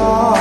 মাঝে তুই